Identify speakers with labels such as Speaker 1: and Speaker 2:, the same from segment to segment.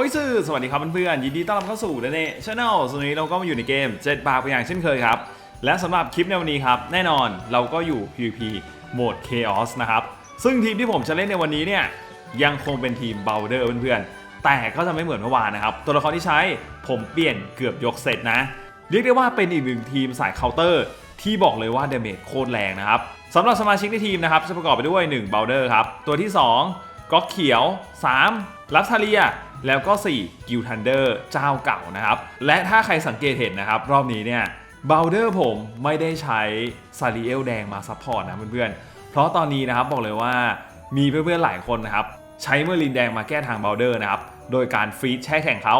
Speaker 1: อ้ยซื่อสวัสดีครับเพื่อนๆยินดีต้อนรับเข้าสู่เดนเน่ชาแนลส่วนนี้เราก็มาอยู่ในเกม 7 บาทเป็นอย่างเช่นเคยครับ และสำหรับคลิปในวันนี้ครับ แน่นอนเราก็อยู่ PVP โหมด Chaos นะครับ ซึ่งทีมที่ผมจะเล่นในวันนี้เนี่ย ยังคงเป็นทีมเบลเดอร์เพื่อนๆ แต่ก็จะไม่เหมือนเมื่อวานนะครับ ตัวละครที่ใช้ผมเปลี่ยนเกือบยกเซตนะ เรียกได้ว่าเป็นอีกหนึ่งทีมสายเคาน์เตอร์ที่บอกเลยว่าเดเมจโคตรแรงนะครับสำหรับสมาชิกในทีมนะครับจะประกอบไปด้วย1เบลเดอร์ครับตัวที่ 2 ก๊อกเขียว 3 ลัฟทาเลีย แล้วก็ 4 กิลทันเดอร์เจ้าเก่านะครับ และถ้าใครสังเกตเห็นนะครับ รอบนี้เนี่ยเบลเดอร์ผมไม่ได้ใช้ซาริเอลแดงมาซัพพอร์ตนะเพื่อนๆ เพราะตอนนี้นะครับบอกเลยว่ามีเพื่อนๆหลายคนนะครับ ใช้เมอร์ลินแดงมาแก้ทางเบลเดอร์นะครับ โดยการฟรีดแช่แข็งเขา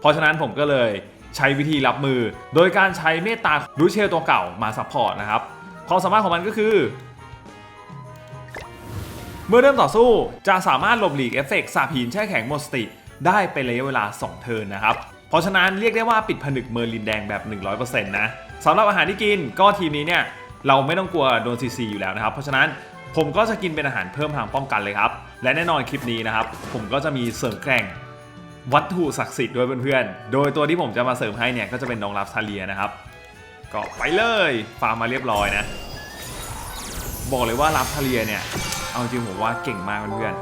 Speaker 1: เพราะฉะนั้นผมก็เลยใช้วิธีรับมือ โดยการใช้เมตตารูเชลตัวเก่ามาซัพพอร์ตนะครับความสามารถของมันก็คือ เมื่อเริ่มต่อสู้จะสามารถหลบหลีกเอฟเฟกต์สาบหินแช่แข็งหมดสติ ได้เป็นระยะเวลา 2 เทิร์นนะครับ เพราะฉะนั้นเรียกได้ว่าปิดผนึกเมอร์ลินแดงแบบ 100%นะสำหรับอาหารที่กินก็ทีมนี้เนี่ยเราไม่ต้องกลัวโดนซีซีอยู่แล้วนะครับ เพราะฉะนั้นผมก็จะกินเป็นอาหารเพิ่มพลังป้องกันเลยครับ และแน่นอนคลิปนี้นะครับ ผมก็จะมีเสริมแกร่งวัตถุศักดิ์สิทธิ์ด้วยเพื่อนๆ โดยตัวที่ผมจะมาเสริมให้เนี่ยก็จะเป็นน้องลับทาเลียนะครับ ก็ไปเลยฟาร์มมาเรียบร้อยนะ บอกเลยว่าลับทาเลียเนี่ย เอาจริงผมว่าเก่งมากเพื่อน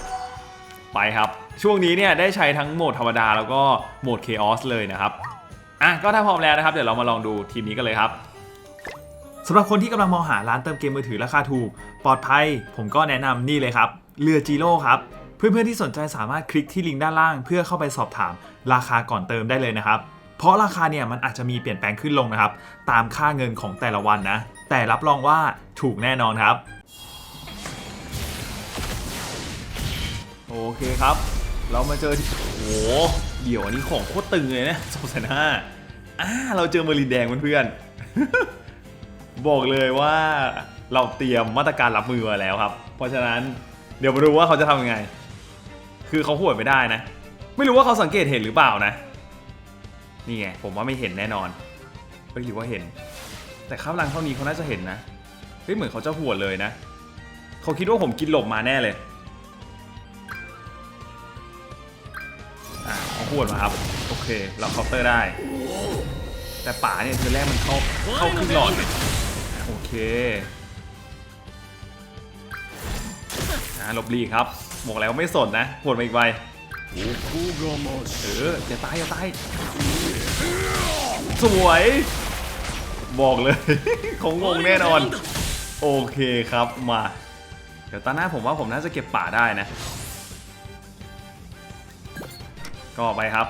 Speaker 1: ๆ ไปครับ ช่วงนี้เนี่ยได้ใช้ทั้งโหมดธรรมดาแล้วก็โหมด Chaos เลยนะครับ อะก็ถ้าพร้อมแล้วนะครับ เดี๋ยวเรามาลองดูทีมนี้กันเลยครับสำหรับคนที่กำลังมองหาร้านเติมเกมมือถือราคาถูก ปลอดภัย ผมก็แนะนำนี่เลยครับ เรือจีโร่ครับ เพื่อนๆที่สนใจสามารถคลิกที่ลิงก์ด้านล่าง เพื่อเข้าไปสอบถามราคาก่อนเติมได้เลยนะครับ เพราะราคาเนี่ยมันอาจจะมีเปลี่ยนแปลงขึ้นลงนะครับ ตามค่าเงินของแต่ละวันนะ แต่รับรองว่าถูกแน่นอนครับ โอเคครับ เรามาเจอโอ้โหเดี๋ยวอันนี้ของโคตรตึงเลยนะสองแสนห้าอ่าเราเจอเมอร์ลินแดงเพื่อนๆบอกเลยว่าเราเตรียมมาตรการรับมือมาแล้วครับ เพราะฉะนั้นเดี๋ยวมาดูว่าเขาจะทำยังไง คือเขาหวดไม่ได้นะ ไม่รู้ว่าเขาสังเกตเห็นหรือเปล่านะ นี่ไงผมว่าไม่เห็นแน่นอนเฮ้ยหรือว่าเห็น แต่ข้ามลังเท่านี้เขาน่าจะเห็นนะ เฮ้ยเหมือนเขาจะหวดเลยนะ เขาคิดว่าผมกินหลบมาแน่เลย พูดมาครับ โอเค เราเคาน์เตอร์ได้ แต่ป่าเนี่ยเธอแรกมันเข้าเข้าครึ่งหลอดเนี่ยโอเคอ่าหลบลีครับบอกแล้วไม่สนนะหวดมาอีกใบเอออย่าตายอย่าตายสวย บอกเลย คงงงแน่นอน โอเคครับมา เดี๋ยวตาหน้าผมว่าผมน่าจะเก็บป่าได้นะ ก็ไปครับ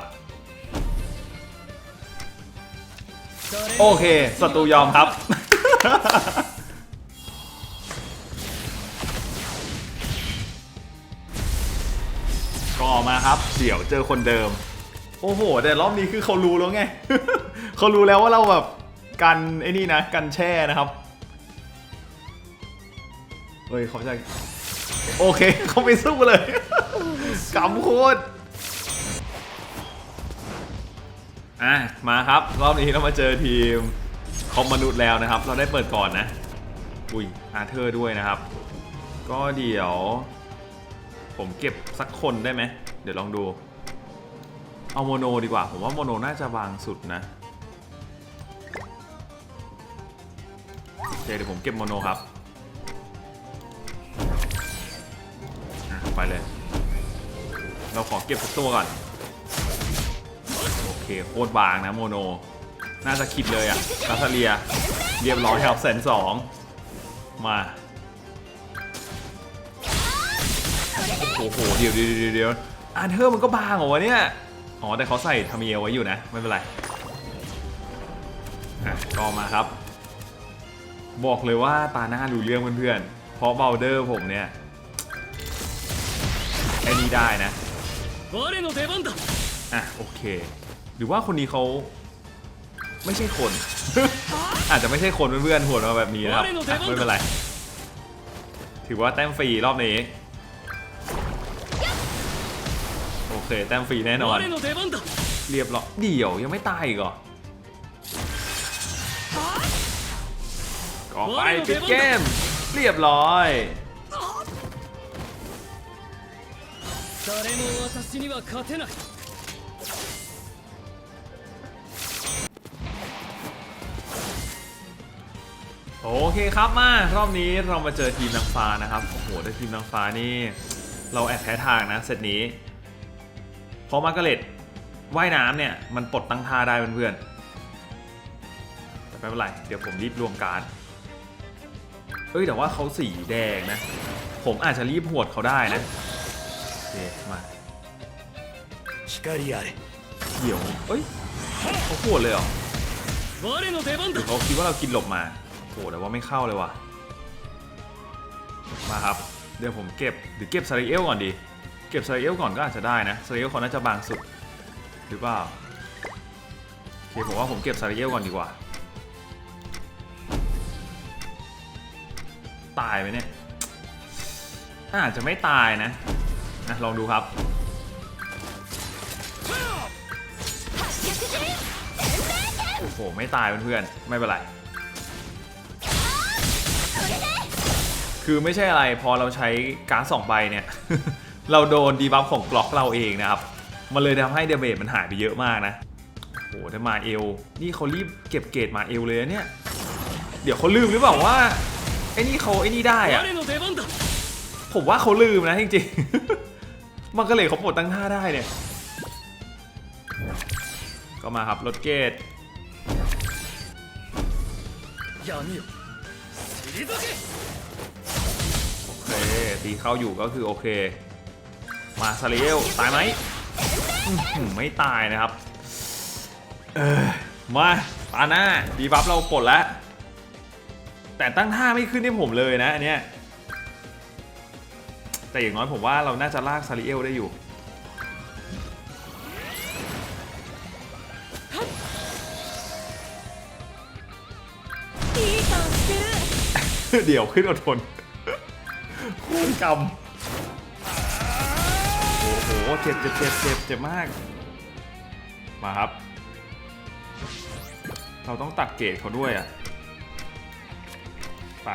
Speaker 1: โอเคศัตรูยอมครับ ก็มาครับเดี๋ยวเจอคนเดิม โอ้โห แต่รอบนี้คือเขารู้แล้วไง เขารู้แล้วว่าเราแบบกันไอ้นี่นะ กันแช่นะครับเฮ้ยเขาจะโอเคเขาไปสู้เลยกำโคตร อะมาครับ รอบนี้เรามาเจอทีมคอมมนุษย์แล้วนะครับ เราได้เปิดก่อนนะ อุ้ยอาเธอร์ด้วยนะครับ ก็เดี๋ยว ผมเก็บสักคนได้ไหม เดี๋ยวลองดู เอาโมโนดีกว่า ผมว่าโมโนน่าจะวางสุดนะโอเคเดี๋ยวผมเก็บโมโนครับไปเลย เราขอเก็บสักตัวก่อน เคโคตรบางนะโมโน น่าจะคิดเลยอะลาซาเลีย เรียบร้อยครับแสนสองมาโอ้โหเดี๋ยวเดี๋ยวเดี๋ยวอันเทอร์มันก็บางเหรอวะเนี่ย อ๋อ แต่เขาใส่ทามิเอลไว้อยู่นะ ไม่เป็นไรก็มาครับ บอกเลยว่าตาหน้าดูเรื่องเพื่อนๆ เพราะเบลเดอร์ผมเนี่ยไอ้นี่ได้นะอะโอเค หรือว่าคนนี้เขาไม่ใช่คน อาจจะไม่ใช่คนเพื่อนๆหัวมาแบบนี้นะครับอ่ะไม่เป็นไร ถือว่าแต้มฟรีรอบนี้ โอเค แต้มฟรีแน่นอน
Speaker 2: 我の出番だ
Speaker 1: เรียบร้อยเดี๋ยวยังไม่ตายอีกเหรอก็ไปปิดเกม เรียบร้อย
Speaker 2: 誰も私には勝てない
Speaker 1: โอเคครับมารอบนี้เรามาเจอทีมนางฟ้านะครับโอ้โหแต่ทีมนางฟ้านี่ เราแอบแพ้ทางนะเซตนี้พอมากระเล็ดว่ายน้ำเนี่ยมันปลดตั้งท่าได้เพื่อนๆแต่ไม่เป็นไรเดี๋ยวผมรีบรวมการเอ้ยแต่ว่าเขาสีแดงนะ ผมอาจจะรีบหวดเขาได้นะโอเคมาเดี๋ยวเอ้ยเขาหวดเลยเหรอเดี๋
Speaker 2: ย
Speaker 1: วเขาคิดว่าเรากินหลบมา โหแต่ว่าไม่เข้าเลยว่ะ มาครับ เดี๋ยวผมเก็บหรือเก็บซาริเอลก่อนดี เก็บซาริเอลก่อนก็อาจจะได้นะซาริเอลเขาน่าจะบางสุด หรือเปล่าโอเคผมว่าผมเก็บซาริเอลก่อนดีกว่า ตายไหมเนี่ยอาจจะไม่ตายนะนะลองดูครับโอ้โห ไม่ตายเพื่อนๆ ไม่เป็นไร คือไม่ใช่อะไรพอเราใช้การ์ดสองใบเนี่ย เราโดนดีบัฟของกล็อกเราเองนะครับ มันเลยทำให้เดเมจมันหายไปเยอะมากนะโอ้โหถ้ามาเอล นี่เขารีบเก็บเกรดมาเอลเลยเนี่ย เดี๋ยวเขาลืมหรือเปล่าว่าไอ้นี่เขาไอ้นี่ได้อะผมว่าเขาลืมนะจริงๆ มันก็เลยเขาปลดตั้งท่าได้เนี่ย ก็มาครับรถเกต
Speaker 2: ยานี่สิ
Speaker 1: ริซาเก ตีเข้าอยู่ก็คือโอเค มาซาเรียลตายไหมไม่ตายนะครับมาตาหน้าดีบัฟเราปลดแล้ว แต่ตั้งท่าไม่ขึ้นที่ผมเลยนะอันเนี้ยแต่อย่างน้อยผมว่าเราน่าจะลากซาริเอลได้อยู่ เดี๋ยวขึ้นอดทน นกำโอ้โหเจ็บเจ็บเจ็บเจ็บเจ็บมาก มาครับ เราต้องตัดเกรดเขาด้วยอะ ไป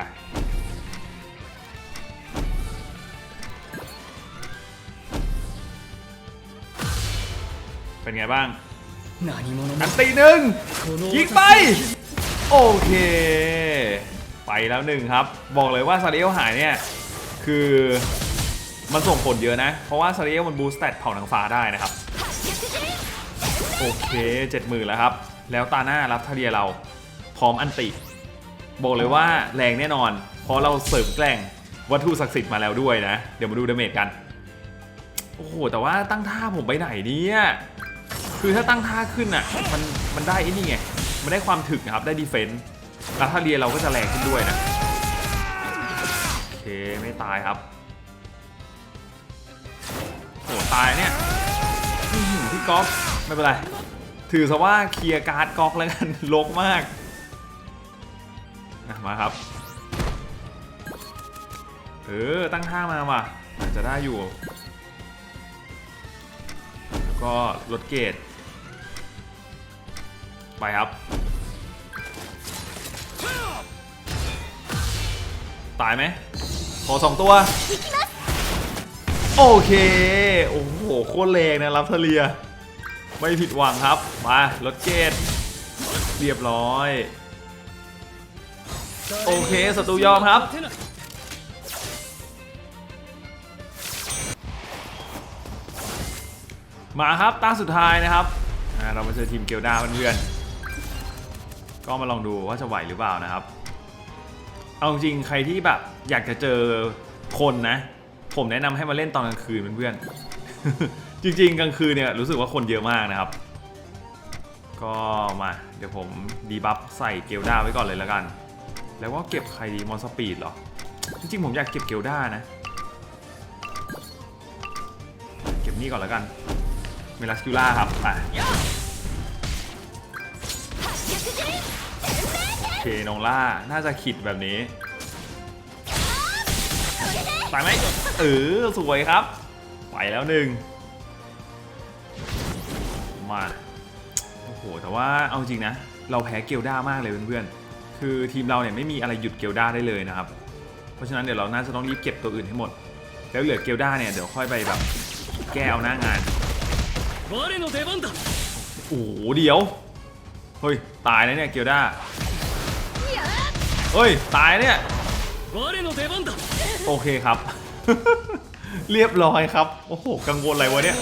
Speaker 1: เป็นไงบ้างอันตีหนึ่งยิงไป โอเค ไปแล้วหนึ่งครับ บอกเลยว่าซาเดียวหายเนี่ย คือมันส่งผลเยอะนะ เพราะว่าซาริเอลมันบูสต์แตทเผาหนังฟ้าได้นะครับ โอเคเจ็ดหมื่นแล้วครับ แล้วตาหน้ารับทาเรียเราพร้อมอันติ บอกเลยว่าแรงแน่นอน เพราะเราเสริมแกล้งวัตถุศักดิ์สิทธิ์มาแล้วด้วยนะ เดี๋ยวมาดูดาเมจกัน โอ้โห แต่ว่าตั้งท่าผมไปไหนเนี่ย คือถ้าตั้งท่าขึ้นอะ มันมันได้ไอ้นี่ไง มันได้ความถึกนะครับ ได้ดีเฟนส์แล้วถ้าเรียเราก็จะแรงขึ้นด้วยนะ ไม่ตายครับโหตายเนี่ยพี่ก๊อฟไม่เป็นไร ถือซะว่าเคลียร์การ์ดก๊อกแล้วกันลกมากมาครับ เออ ตั้งท่ามาว่ะอาจจะได้อยู่ แล้วก็ลดเกรดไปครับ ตายไหม อสองตัว โอเค โอ้โห โคตรแรงนะรับทะเลีย ไม่ผิดหวังครับ มา รถเกตเรียบร้อย โอเคศัตรูยอมครับมาครับตั้งสุดท้ายนะครับ เรามาเจอทีมเกลดาเพื่อนก็มาลองดูว่าจะไหวหรือเปล่านะครับ เอาจริงใครที่แบบ อยากจะเจอคนนะ ผมแนะนำให้มาเล่นตอนกลางคืนเพื่อนๆจริง ๆ กลางคืนเนี่ยรู้สึกว่าคนเยอะมากนะครับ ก็มาเดี๋ยวผมดีบัฟใส่เกลดาไว้ก่อนเลยแล้วกัน แล้วว่าเก็บใครดีมอนสปีดเหรอ จริงๆ ผมอยากเก็บเกลดานะ เก็บนี่ก่อนแล้วกันเมลัสคิล่าครับไปโอเคนองล่าน่าจะขิดแบบนี้ ตายไหมเออสวยครับ ไปแล้วหนึ่งมาโอ้โหแต่ว่าเอาจริงนะ เราแพ้เกียวด้ามากเลยเพื่อนๆคือทีมเราเนี่ยไม่มีอะไรหยุดเกียวด้าได้เลยนะครับ เพราะฉะนั้นเดี๋ยวเราน่าจะต้องรีบเก็บตัวอื่นให้หมด แล้วเหลือเกียวด้าเนี่ยเดี๋ยวค่อยไปแบบแก้เอาหน้างานโอ้โหเดี๋ยวเฮ้ยตายแล้วเนี่ยเกียวด้าเฮ้ยตายเนี่ย โอเคครับ เรียบร้อยครับ โอ้โห กังวลอะไรวะเนี่ย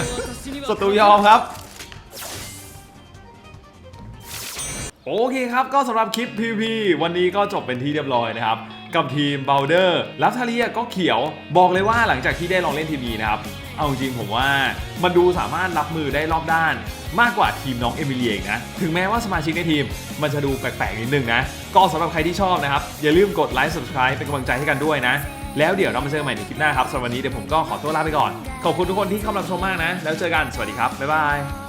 Speaker 1: ศัตรูยอมครับ โอเคครับ ก็สำหรับคลิป PVP วันนี้ก็จบเป็นที่เรียบร้อยนะครับ กับทีม b o ลเดอร์ล้วทาเรียก็เขียวบอกเลยว่าหลังจากที่ได้ลองเล่นทีมนี้นะครับ เอาจริงผมว่ามันดูสามารถรับมือได้รอบด้าน มากกว่าทีมน้องเอมิเลียนะ ถึงแม้ว่าสมาชิกในทีม มันจะดูแปลกๆนิดนึงนะ ก็สำหรับใครที่ชอบนะครับ อย่าลืมกดไลค์ subscribe เป็นกำลังใจให้กันด้วยนะ แล้วเดี๋ยวเรามาเจอกันใหม่ในคลิปหน้าครับสำหรับวันนี้เดี๋ยวผมก็ขอตัวลาไปก่อน ขอบคุณทุกคนที่เข้ามารับชมมากนะ แล้วเจอกันสวัสดีครับบ๊ายบาย